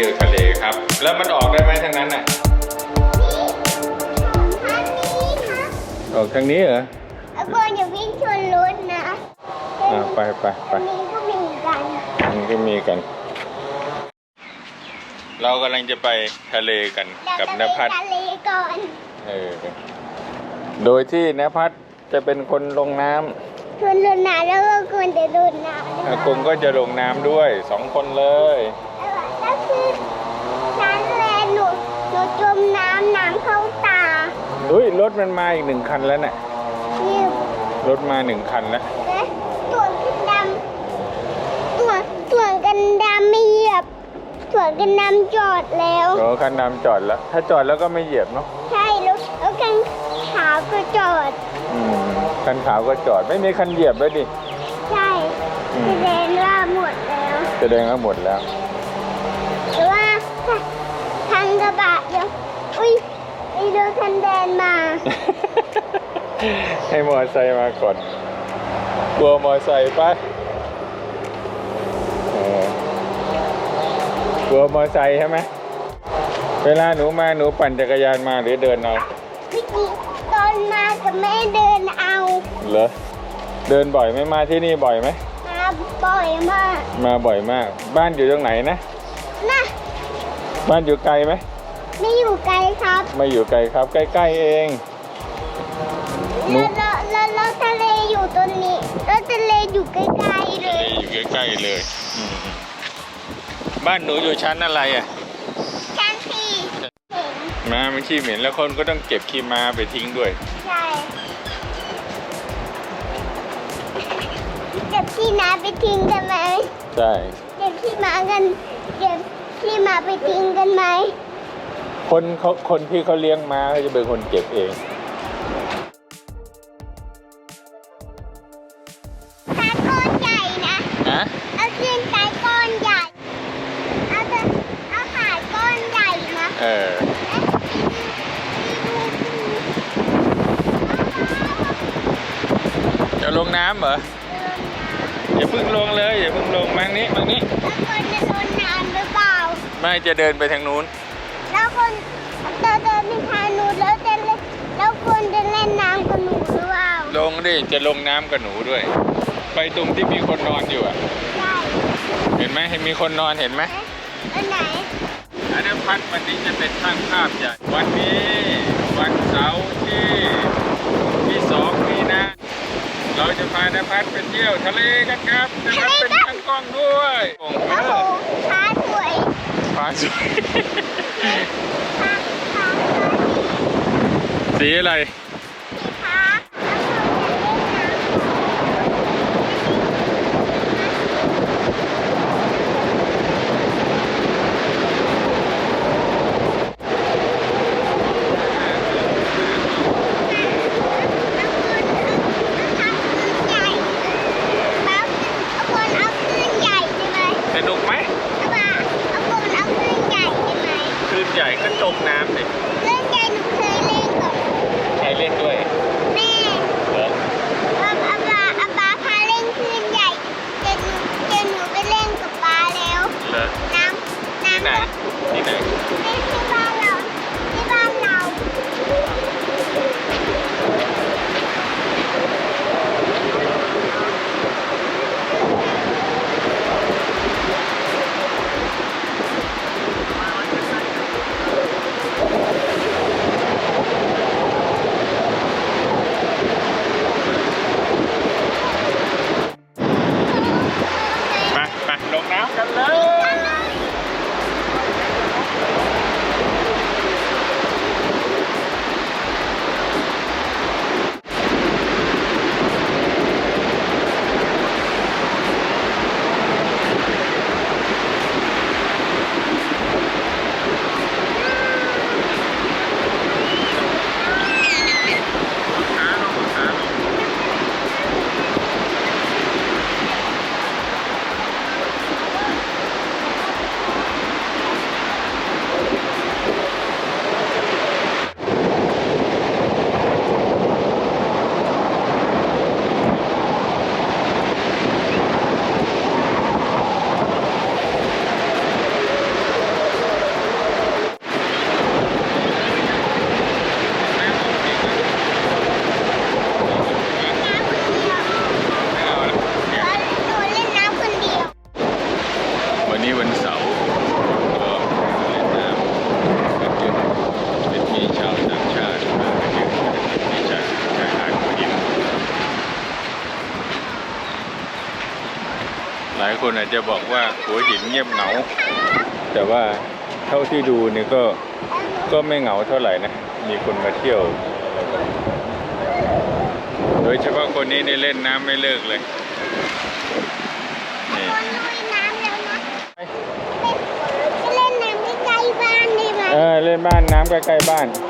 ที่ยวทะเลครับ แล้วมันออกได้ไหมทางนั้นน่ะอันนี้ค่ะออกทางนี้เหรอแล้วก็อย่าวิ่งชนรถนะอ่าไปไปไปอันนี้ก็มีกันมันก็มีกัน เรากำลังจะไปทะเลกันเรากับจะนไปภัสทะเลก่อนเออโดยที่นภัสจะเป็นคนลงน้ำชนรถน้ำแล้วก็ควรจะโดนน้ำอากงก็จะลงน้ำด้วยสองคนเลย แล้วคือฉันแลหนูหนูจมน้ำน้ำเข้าตาอุ้ยรถมันมาอีกหนึ่งคันแล้วน่ะนี่รถมาหนึ่งคันแล้วนะส่วนกันดำส่วนส่วนกันดำไม่เหยียบ ส่วนกันดำจอดแล้ว รถคันดำจอดแล้ว ถ้าจอดแล้วก็ไม่เหยียบเนาะใช่แล้วแล้วกันขาวก็จอด อืมคันขาวก็จอดไม่มีคันเหยียบเลยดิ ใช่อืมแสดงว่าหมดแล้ว แสดงว่าหมดแล้ว แต่ว่าทางก ระบะยังอุ้ยไอ้รถคันแดงมา ให้มอไซค์มาก่อนกลัวมอไซค์ปะเออกลัวมอไซค์ใช่ไหมเวลาหนูมาหนูปั่นจักรยานมาหรือเดินเอาพี่กีตอนมากับแม่เดินเอา เหรอ เดินบ่อยไหมมาที่นี่บ่อยไหม มาบ่อยมาก มาบ่อยมาก บ้านอยู่ตรงไหนนะ นะ บ้านอยู่ไกลไหม ไม่อยู่ไกลครับไม่อยู่ไกลครับ ใกล้ๆเอง หนู แล้วแล้วแล้วแล้วทะเลอยู่ตรงนี้แล้วทะเลอยู่ใกล้ๆเลยอยู่ใกล้ๆเลยอืมบ้านหนูอยู่ชั้นอะไรอะชั้นสี่เห็นมามันขี้เหม็นแล้วคนก็ต้องเก็บขี้ม้าไปทิ้งด้วย ใช่เก็บที่น้ำไปทิ้งกันไหมใช่ เก็บที่มากันเก็บที่มาไปทิ้งกันไหม คนเขาคนที่เขาเลี้ยงม้าเขาจะเป็นคนเก็บเองตาก้อนใหญ่นะฮะเอาขึ้นตาก้อนใหญ่ เอาจะเอาขายก้อนใหญ่นะเออจะลงน้ำเหรอ อย่าเพิ่งลงเลยอย่าเพิ่งลงมังนี้มังนี้แล้วคนจะโดนน้ำหรือเปล่า ไม่จะเดินไปทางนู้น แล้วคนจะเดินไปทางนู้นแล้วจะเล่นแล้วคนจะเล่นน้ำกับหนูหรือเปล่าลงดิจะลงน้ำกับหนูด้วย ไปตรงที่มีคนนอนอยู่อะใช่เห็นไหมเห็นมีคนนอนเห็นไหมอันไหนอันนั้นพัดวันนี้จะเป็นช่างภาพใหญ่วันนี้วันเสาร์ที่ที่สองมีนาเราจะพานพัดไปเที่ยวทะเลกันครับนภัสเป็นช่างกล้องด้วยโอ้โอ้โหโหช้าสวย ฟ้าสวยช้าช้า สีอะไร ที่ไหนที่ไหน คนอาจจะบอกว่าหัวหินเงียบเหงา แต่ว่าเท่าที่ดูนี่ก็ก็ไม่เหงาเท่าไหร่นะ มีคนมาเที่ยว โดยเฉพาะคนนี้นี่เล่นน้ำไม่เลิกเลยนี่คนลุยน้ำแล้วนะเล่นเล่นน้ำใกล้ๆบ้านได้ไหมเออเล่นบ้านน้ำใกล้ๆบ้านเ